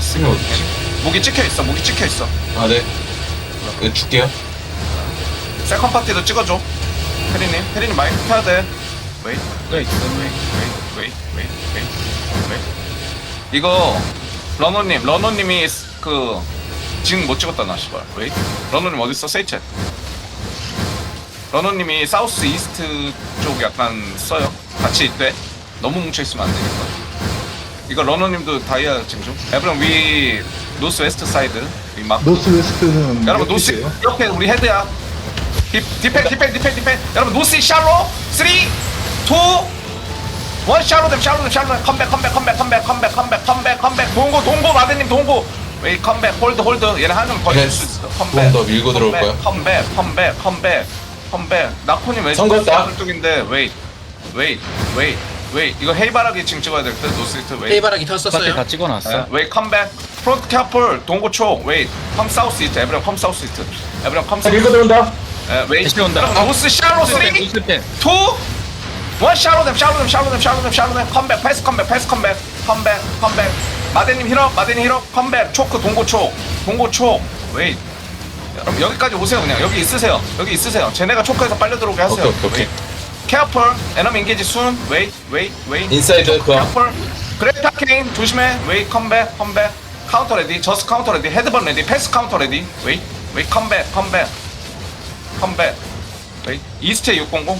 쓰면 어디지? 무기 찍혀 있어 무기 찍혀 있어. 아, 네. 네, 줄게요. 세컨 파티도 찍어줘. 혜리님 혜리님 마이크 켜야 돼. 웨이 네, 웨이 웨이 웨이 웨이 웨이 이거 러너님 러너님이 그 지금 못 찍었다 나 씨발. 웨이 러너님 어딨어? 세이챗. 러너님이 사우스 이스트 쪽 약간 써요. 같이 있대. 너무 뭉쳐 있으면 안 되니까 이거 러너님도 다이아 지금 좀 에브런 위 노스 웨스트 사이드 위 마크 노스 웨스트는 여러분 몇 노스? 이렇게 우리 헤드야. 디, 디펜 디펜 디펜 디펜. 여러분 노스 샬로. 3 2 1 샬로 댐 샬로 댐 샬로 댐. 컴백 컴백 컴백 컴백 컴백 컴백 컴백 컴백. 동고 동고 마드님 동고. 웨이 컴백 홀드 홀드. 얘네 한점 더 얘네 줄수 있어. 조금 컴백 더 밀고 들어올 컴백, 거야? 컴백 컴백 컴백 컴백. 나코님 왜 선거했다. 쪽인데 웨이 웨이 웨이 웨이 이거 헤이바라기 지금 찍어야 될듯 노스 이스트 웨이 페이바라기 썼어요. 다 찍어놨어. 웨이 컴백 프론트 캐플 동고 초 웨이 컴 사우스 이스트 에브리언 컴 사우스 이스트 에브리언 컴 사우스 밀고 들어온다. 웨이 다시 온다. 노스 3 2 1 있을 때. 댐 샬로 댐 샬로 댐 샬로 댐 컴백 패스 컴백 패스 컴백 컴백 컴백 마데님 힐업 마데님 힐업 컴백 초크 동고 초 동고 초 웨이 여러분 여기까지 오세요 그냥. 여기 있으세요. 여기 있으세요. 쟤네가 초크에서 빨려 들어오게 하세요. 오케이, 오케이, careful. Enemy engage soon. Wait, wait, wait. 인사이드 그거 careful. Great attacking. 조심해. Wait, come back, come back. Counter ready. Just counter ready. Headbutt ready. Pass counter ready. Wait, wait, come back, come back. Come back. Wait. 이스트 600.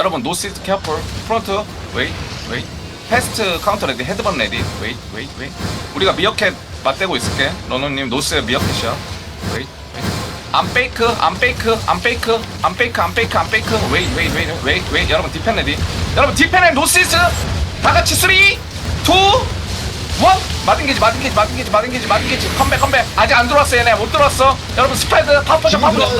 여러분, no seat careful. Front. Wait, wait. 패스트 카운터 레디 헤드번 레디 웨이 웨이 웨이 우리가 미어캣 맞대고 있을게 러너님 노스 미어캣이야 웨이 웨이 안 페이크 안 페이크 안 페이크 안 페이크 안 페이크 안 페이크 웨이 웨이 웨이 웨이 웨이 여러분 디펜 레디 여러분 디펜 앤 노스 이스트 다 같이 3 2 1 마딘 게지 마딘 게지 마딘 게지 마딘 게지 마딘 게지. 컴백 컴백. 아직 안 들어왔어 얘네. 못 들어왔어. 여러분 스프레드 파퍼션 파퍼션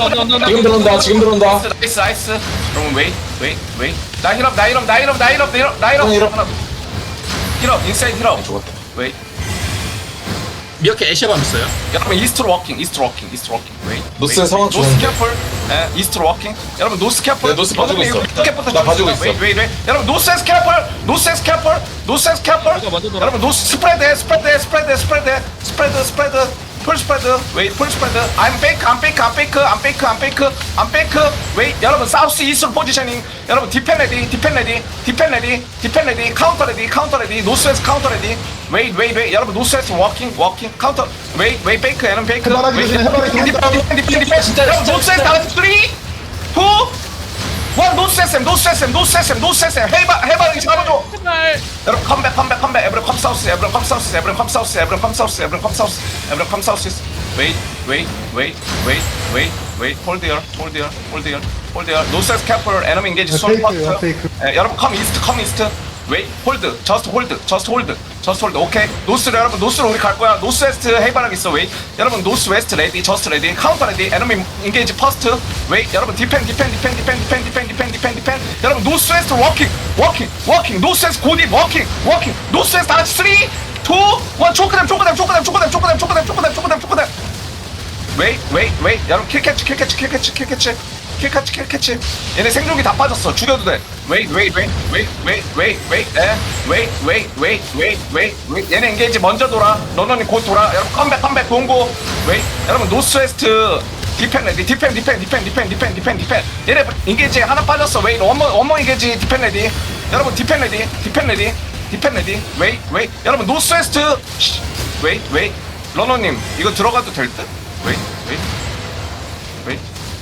지금 들어온다. 지금 들어온다. 나이스 나이스 여러분 웨이 웨이 웨이 나 힐업 나 힐업 나 힐업 나 힐업 나 힐업. 나 힐업. 형 힐업. 힐업. 인사이드 힐업. 웨이 미어캣 애쉬밤 있어요. 여러분 이스트로 워킹 이스트로 워킹 이스트로 워킹 웨이 노스 웨이. 상황 노스 좋은데? 캐플 예 이스트로 워킹 여러분 노스 캐플 네, 노스 봐주고 있어. 나 봐주고 있어. 웨이 여러분 노스 에스 캐플 노스 에스 캐플 노스 에스 캐플 이거 먼저 돌아. 여러분 노스 스프레드 스프레드 스프레드 스프레드 스프레드 스프레드 풀 스프레드 웨이 풀 스프레드 I'm fake I'm fake I'm fake I'm fake I'm fake I'm fake 웨이 여러분 사우스 이스트 포지셔닝 여러분 디펜 레디 디펜 레디 디펜 레디 디펜 레디 카운터 레디 카운터 레디 노스웨스 카운터 레디 웨이 웨이 웨이 여러분 노스웨스 워킹 워킹 카운터. 웨이 웨이 페이크 에런 페이크. 해바라기 웨이, 조심해, 해바라기 디펜 디펜 디펜 디펜 디펜 진짜, 여러분 진짜, 노스웨스 진짜. 다 같이 3 2 1 노스 SM 노스 SM 노스 SM 노스 SM 해바 해바라기 잡아줘. 여러분 컴백 컴백 컴백. 에브리 컴 사우스 에브리 컴 사우스 에브리 컴 사우스 에브리 컴 사우스 에브리 컴 사우스 에브리 컴 사우스 웨이 웨이 웨이 웨이 웨이 웨이 홀드 열 홀드 열 홀드 열 홀드 열 노스에스 캐플 에너미 인게이지 네, 손 페이크예요, 퍼스트 페이크. 예, 여러분 컴 이스트 컴 이스트 웨이 홀드 저스트 홀드 저스트 홀드 저스트 홀드 오케이 노스로 여러분 노스로 우리 갈 거야. 노스 웨스트 헤이바락 있어 웨이 여러분 노스 웨스트 레디 저스트 레디. 카운터 레디. 에너미 인게이지 퍼스트 웨이 여러분 디펜 디펜 디펜 디펜 디펜 디펜 디펜 디펜 디펜 여러분 노스 웨스트 워킹 워킹 워킹 노스 웨스트 고딥 워킹 워킹 노스 웨스트 3 2 1 초크댐 초크댐 초크댐 초크댐 초크댐 초크댐 초크댐 초크댐 초크댐. 웨이 웨이 웨이 여러분 킬 캐치 킬 캐치 킬 캐치 킬 캐치 킬 캐치 킬 캐치. 얘네 생존기 다 빠졌어. 죽여도 돼. 웨이 웨이 웨이 웨이 웨이 웨이 웨이 에? 웨이 웨이 웨이 웨이 웨이 웨이 얘네 인게이지 먼저 돌아. 너너님 곧 돌아. 여러분 컴백 컴백 동고 웨이 여러분 노스웨스트 디펜 레디 디펜 디펜 디펜 디펜 디펜 디펜 디펜 얘네 인게이지 하나 빠졌어. 웨이 원모 원모 인게이지 디펜 레디 여러분 디펜 레디 디펜 레디 디펜 레디 웨이 웨이 여러분 노스웨스트 씨, 웨이 웨이 러너님 이거 들어가도 될 듯? 웨이 웨이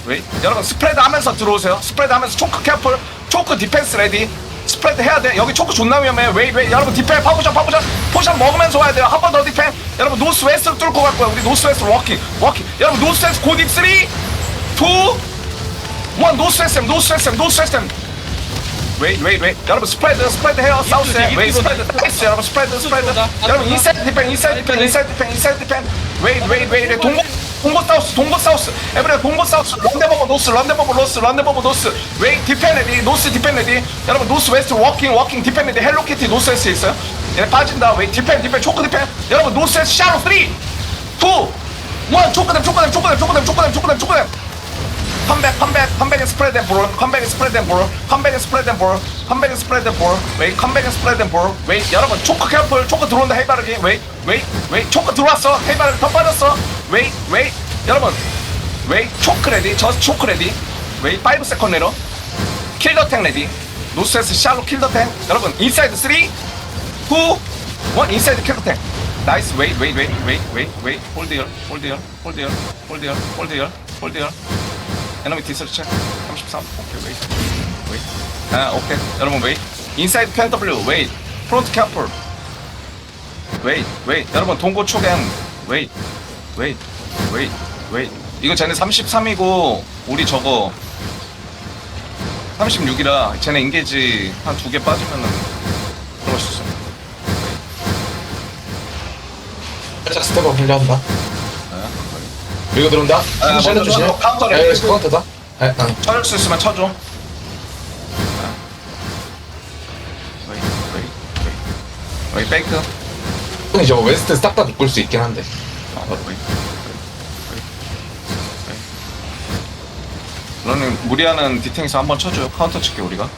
웨이 여러분 스프레드 하면서 들어오세요. 스프레드 하면서 초크 캐플 초크 디펜스 레디. 스프레드 해야 돼. 여기 초크 존나 위험해. 웨이 웨이 여러분 디펜 파포션 파포션. 포션 먹으면서 와야 돼요. 한 번 더 디펜. 여러분 노스 웨스트로 뚫고 갈 거야 우리 노스 웨스트로 워킹 워킹 여러분 노스 웨스트 고딥 3 2 1 노스 웨스트 노스 웨스트 노스 웨스트 웨이 웨이 웨이 여러분 스프레드 스프레드 해요. 사우스에 웨이 스프레드 나이스 여러분 스프레드 스프레드. 여러분 인사이드 디펜 인사이드 디펜 인사이드 디펜 인사이드 디펜. 웨이 웨이 웨이 동고 동고 사우스 동고 사우스. 에브리 동고 사우스. 런데버버 노스 런데버버 노스 런데버버 노스. 웨이 디펜 레디 노스 디펜 레디. 여러분 노스 웨스트 워킹 워킹 디펜 레디. 헬로키티 노스 웨스트 있어요? 얘네 빠진다. 웨이 디펜 디펜 초크 디펜 여러분 노스 웨스트 샤로 3 2 1 초크댐 초크댐 초크댐 초크댐 초크댐 초크댐 초크댐. 컴백 컴백 컴백 앤 스프레드 앤 볼, 컴백 앤 스프레드 앤 볼, 컴백 앤 스프레드 앤 볼, 컴백 앤 스프레드 앤 볼, 웨이 컴백 앤 스프레드 앤 볼, 웨이 여러분 초크 캠플 초크 들어온다. 해바르기. 웨이 웨이 웨이 초크 들어왔어. 헤이바르 더 빠졌어. 웨이 웨이 여러분. 웨이 초크 레디. 저스 초크 레디. 웨이 5 세컨 내로. 킬더탱 레디. 노스에스 샬로 킬더탱 여러분 인사이드 3 2 1 인사이드 킬더탱 나이스. 웨이 웨이 웨이 웨이 웨이 웨이. 홀드 열 홀드 열 홀드 열 홀드 열 홀드 열 홀드 열 에너미 디서치 33 오케이 웨이. 웨이. 아 오케이. 여러분 웨이. 인사이드 펜더블류 웨이. 프론트 캐플 웨이 웨이 여러분 동고 초갱 웨이 웨이 웨이 웨이 이거 쟤네 33이고 우리 저거 36이라 쟤네 인게지 한 두 개 빠지면은 그럴 수 있어 살짝 스텝업 흘려 한다. 밀고 들어온다. 아, 먼저 조심해. 카운터를 에, 해주고. 카운터다. 에, 아. 쳐줄 수 있으면 쳐줘 아. 웨이 웨이 웨이 형이 저거 웨스트 싹 다 묶을 수 있긴 한데. 아, 너는 무리하는 디탱에서 한번 쳐줘요 카운터 칠게 우리가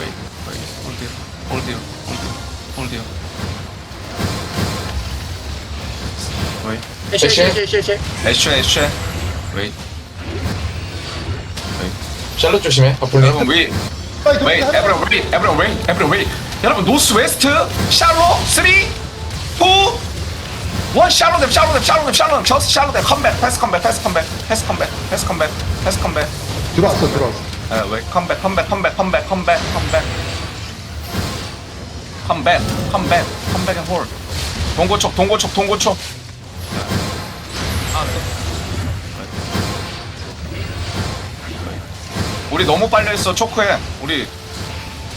웨이 웨이 홀드 홀드 홀드 홀드 웨이 애쉬 애쉬 애쉬 애쉬 애쉬 애쉬 웨이 샬롯 조심해. 바풀님. 여러분 웨이 에브리 웨이 에브리 웨이 여러분 노스 웨스트 샬로 3 2 1 샬로 댐 샬로 댐 샬로 댐 샬로 댐 저스트 샬로 댐 컴백 패스 컴백 패스 컴백 패스 컴백 패스 컴백 패스 컴백 들어왔어 들어왔어 에 웨이 컴백 컴백 컴백 컴백 컴백 컴백 컴백 컴백 컴백 앤홀 동고촉 동고촉 동고촉 우리 너무 빨려 있어. 초크해. 우리.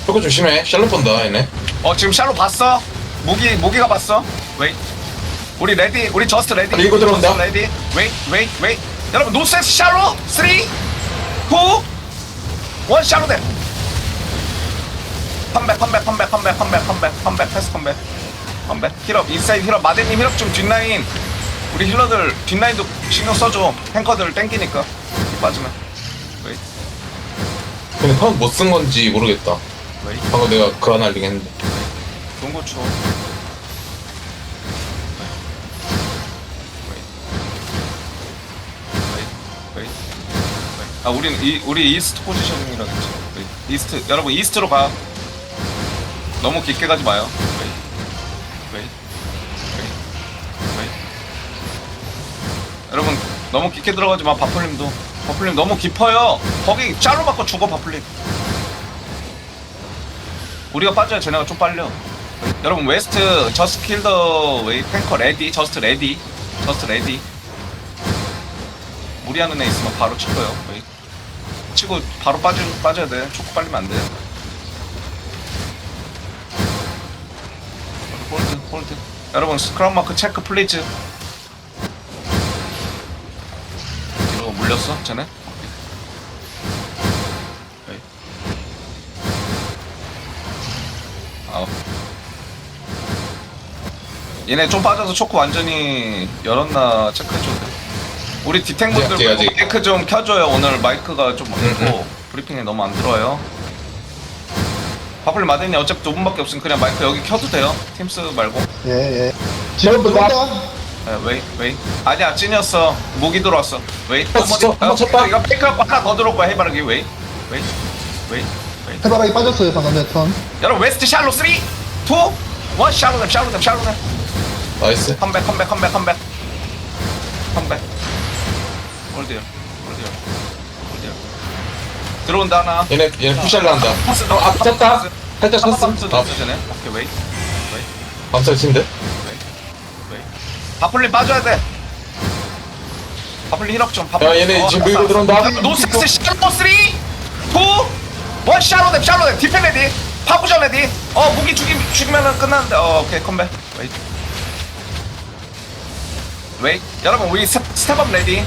저거 조심해. 샬롯 본다, 얘네. 어 지금 샬로 봤어? 무기 무기가 봤어? 웨이. 우리 레디 우리 저스트 레디. 밀고 들어온다. 저스트 레디. 웨이 웨이 웨이. 여러분 노스에스 샬로 3 2 1 샬로 돼 컴백 컴백 컴백 컴백 컴백 컴백 컴백 패스 컴백. 컴백. 힐업 인사이드 힐업. 마대님 힐업 좀 뒷라인. 우리 힐러들 뒷라인도 신경 써줘. 탱커들 땡기니까. 빠지면 근데 카운트 못쓴 건지 모르겠다. 웨이 방금 내가 그 하나 알리긴 했는데. 동고추 아 우리는 이 우리 이스트 포지셔닝이라 그랬지 웨이. 이스트 여러분 이스트로 가 너무 깊게 가지 마요 웨이. 웨이. 웨이. 웨이. 여러분 너무 깊게 들어가지 마 바풀님도 바풀님 너무 깊어요 거기 짜로 맞고 죽어 바풀님 우리가 빠져야 쟤네가 좀 빨려. 여러분 웨스트 저스트 킬더 웨이 탱커 레디 저스트 레디 저스트 레디 무리하는 애 있으면 바로 칠 거요. 웨이. 치고 바로 빠져 빠져야 돼. 초코 빨리면 안 돼. 홀드 홀드. 여러분 스크럼 마크 체크 플리즈. 물렸어 쟤네? 아우. 얘네 좀 빠져서 초코 완전히 열었나 체크해줘야 돼. 우리 디탱분들. 마이크 좀 켜줘요. 오늘 마이크가 좀 음, 없고 브리핑에 너무 안 들어와요. 바플 마데니 어차피 두 분밖에 없으면 그냥 마이크 여기 켜도 돼요. 팀스 말고. 예 예 지금 들어온다 에, 웨이 웨이. 아니야 찐이었어. 목이 들어왔어. 웨이. 아, 진짜? 한번 쳤다? 이거 페이크업 하나 더 들어올 거야 해바라기 웨이. 웨이. 웨이. 웨이. 해바라기 빠졌어요 방금 내턴 여러분 웨스트 샬로 3 2 1 샬로 댐 샬로 댐 샬로 댐 나이스. 컴백 컴백 컴백 컴백 컴백 홀드요 홀드요 홀드요 들어온다 하나 얘네, 얘네 푸샬로 한다. 파스 어, 앞 쳤다. 살짝 쳤음. 아, 네 오케이 웨이 밤살 친데? 바플린 빠져야 돼. 바플린 힐업 좀 바플린 야, 얘네 어, 지금 밀고 들어온다. 알았어. 노스스 샬로 3 2 1 샬로댐 샬로댐. 디펜 레디. 파부전 레디. 어 무기 죽임, 죽이면은 끝나는데. 어 오케이 컴백. 웨이 웨이 여러분 우리 스, 스텝업 레디.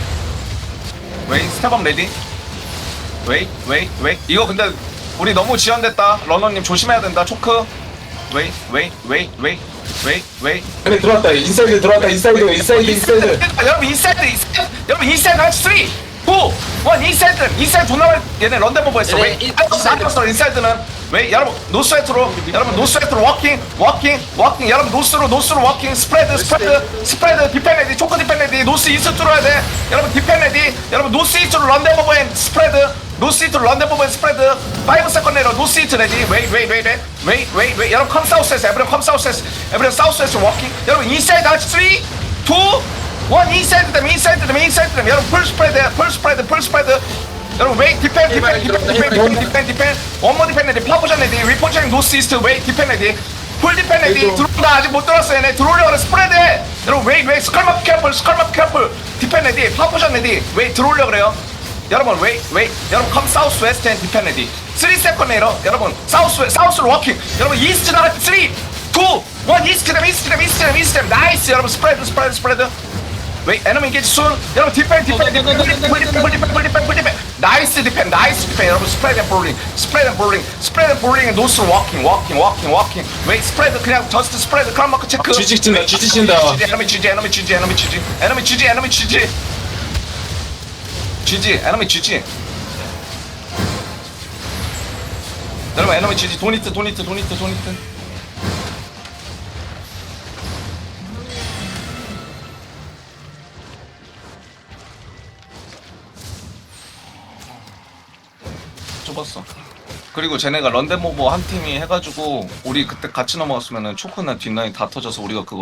웨이 스텝업 레디. 웨이 웨이 웨이 이거 근데 우리 너무 지연됐다. 러너님 조심해야 된다 초크 웨이 웨이 웨이 웨이 웨이 웨이 얘네 들어왔다. 인사이드 들어왔다. 인사이드, 인사이드, 인사이드. 여러분 인사이드 인사이드. 여러분 인사이드 같이 3 2 1 1 인사이드. 인사이드 존나 얘네 런데버버 했어. 얘네 왜? 인- 인사이드. 인사이드. 인사이드는. 왜? 여러분 노스웨트로. 여러분 노스웨트로 워킹 워킹 워킹. 여러분 노스로 노스로 워킹. 스프레드 스프레드 스프레드. 디펜레디 초크 디펜레디. 노스 이스트 들어야 돼. 여러분 디펜레디. 여러분 노스 이스트로 런데버버 앤 스프레드 노스 이스트로 런데버버 앤 스프레드. 5 세컨 내로 노스 이스트 레디. 웨이 웨이 웨이 웨이. 웨이 웨이 여러분 컴 사우스에서 에브리언 컴 사우스에서 에브리언 사우스에서 워킹. 여러분 인사이드 아치 3 2 원. 인사이드 them 인사이드 them 인사이드 them 여러분 풀 스프레드 풀 스프레드 풀 스프레드. 여러분 웨이 디펜 디펜 디펜 디펜 디펜 디펜 원모 디펜 레디 파포션 레디 리포션 노스 이스트 웨이 디펜 레디. 풀 디펜 레디. 들어온다 아직 못 들었어요 얘네. 들어오려고 스프레드. 해. 여러분 웨이 웨이. 스컬마크 캐플 스컬마크 캐플. 디펜 레디 파포션 레디. 웨이 들어오려고 그래요 여러분 wait wait 여러분 come south west and depend ready 3 second later 여러분 south west south로 walking 여러분 east 나라 3 2 1 east them east them east them east them nice 여러분 spread spread spread wait enemy engage soon 여러분 defend defend defend defend defend defend defend nice defend nice defend 여러분 spread and burning spread and burning spread and burning and 노스로 walking walking walking walking wait spread 그냥 just spread 크라마크 체크 지지 친다 지지 친다 enemy 지지 enemy 지지 enemy 지지 enemy 지지 enemy 지지 에너미 지지. 여러분 지지. 도니트 도니트 도니트 도니트 좁았어? 그리고 쟤네가 런데모버 한 팀이 해가지고 우리 그때 같이 넘어갔으면은 초크나 뒷라인 다 터져서 우리가 그거